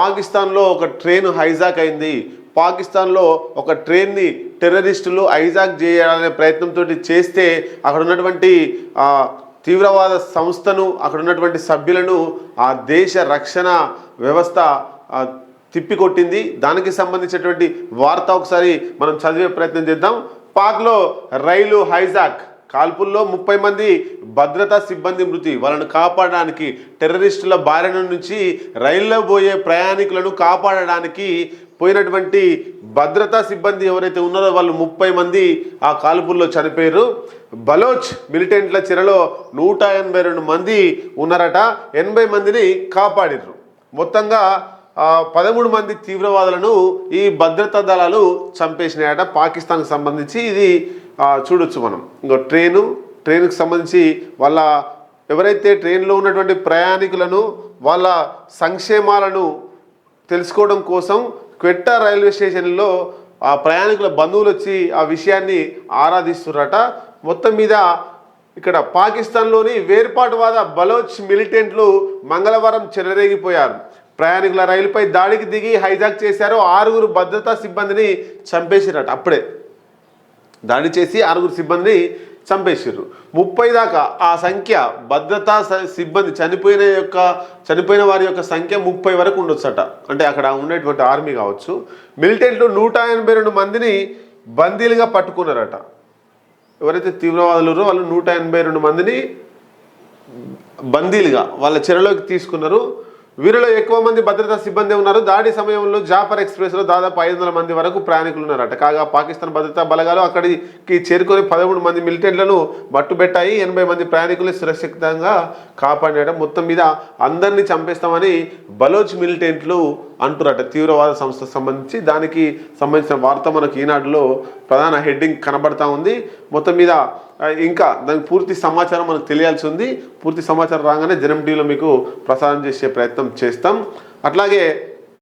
పాకిస్తాన్లో ఒక train hijack అయింది. పాకిస్తాన్లో ఒక ట్రైన్ని టెర్రరిస్టులు హైజాక్ చేయాలనే ప్రయత్నంతో చేస్తే అక్కడ ఉన్నటువంటి తీవ్రవాద సంస్థను అక్కడ ఉన్నటువంటి సభ్యులను ఆ దేశ రక్షణ వ్యవస్థ తిప్పికొట్టింది. దానికి సంబంధించినటువంటి వార్త ఒకసారి మనం చదివే ప్రయత్నం చేద్దాం. పాక్లో రైలు హైజాక్. కాల్పుల్లో ముప్పై మంది భద్రతా సిబ్బంది మృతి. వాళ్ళను కాపాడడానికి టెర్రరిస్టుల బారిన నుంచి రైల్లో పోయే ప్రయాణికులను కాపాడడానికి పోయినటువంటి భద్రతా సిబ్బంది ఎవరైతే ఉన్నారో వాళ్ళు ముప్పై మంది ఆ కాల్పుల్లో చనిపోయారు. బలోచ్ మిలిటెంట్ల చెరలో నూట ఎనభై రెండు మంది ఉన్నారట. ఎనభై మందిని కాపాడిర్రు. మొత్తంగా పదమూడు మంది తీవ్రవాదులను ఈ భద్రతా దళాలు చంపేసినాయట. పాకిస్తాన్కి సంబంధించి ఇది చూడొచ్చు మనం. ఇంకో ట్రైను ట్రైన్కి సంబంధించి వాళ్ళ ఎవరైతే ట్రైన్లో ఉన్నటువంటి ప్రయాణికులను వాళ్ళ సంక్షేమాలను తెలుసుకోవడం కోసం క్వెట్టా రైల్వే స్టేషన్లో ఆ ప్రయాణికుల బంధువులు వచ్చి ఆ విషయాన్ని ఆరాధిస్తున్నారట మొత్తం మీద ఇక్కడ పాకిస్తాన్లోని వేర్పాటువాద బలోచ్ మిలిటెంట్లు మంగళవారం చెలరేగిపోయారు. ప్రయాణికుల రైలుపై దాడికి దిగి హైజాక్ చేశారు ఆరుగురు భద్రతా సిబ్బందిని చంపేసిరట అప్పుడే. దాడి చేసి ఆరుగురు సిబ్బందిని చంపేసారు ముప్పై దాకా ఆ సంఖ్య భద్రతా స- సిబ్బంది చనిపోయిన యొక్క చనిపోయిన వారి యొక్క సంఖ్య ముప్పై వరకు ఉండొచ్చట. అంటే అక్కడ ఉండేటువంటి ఆర్మీ కావచ్చు. మిలిటెంట్లు నూట ఎనభై రెండు మందిని బందీలుగా పట్టుకున్నారట. ఎవరైతే తీవ్రవాదులు వాళ్ళు నూట ఎనభై రెండు మందిని బందీలుగా వాళ్ళ చెరలోకి తీసుకున్నారు. వీరిలో ఎక్కువ మంది భద్రతా సిబ్బంది ఉన్నారు. దాడి సమయంలో జాఫర్ ఎక్స్ప్రెస్లో దాదాపు ఐదు వందల మంది వరకు ప్రయాణికులు ఉన్నారట కాగా పాకిస్తాన్ భద్రతా బలగాలు అక్కడికి చేరుకొని పదమూడు మంది మిలిటెంట్లను బట్టుబెట్టాయి. ఎనభై మంది ప్రయాణికులు సురక్షితంగా కాపాడారు మొత్తం మీద అందరినీ చంపేస్తామని బలోచ్ మిలిటెంట్లు అంటురట తీవ్రవాద సంస్థకు సంబంధించి దానికి సంబంధించిన వార్త మనకు ఈనాడులో ప్రధాన హెడ్డింగ్ కనబడతా ఉంది. మొత్తం మీద ఇంకా దానికి పూర్తి సమాచారం మనకు తెలియాల్సి ఉంది. పూర్తి సమాచారం రాగానే జనం టీవీలో మీకు ప్రసారం చేసే ప్రయత్నం చేస్తాం. అట్లాగే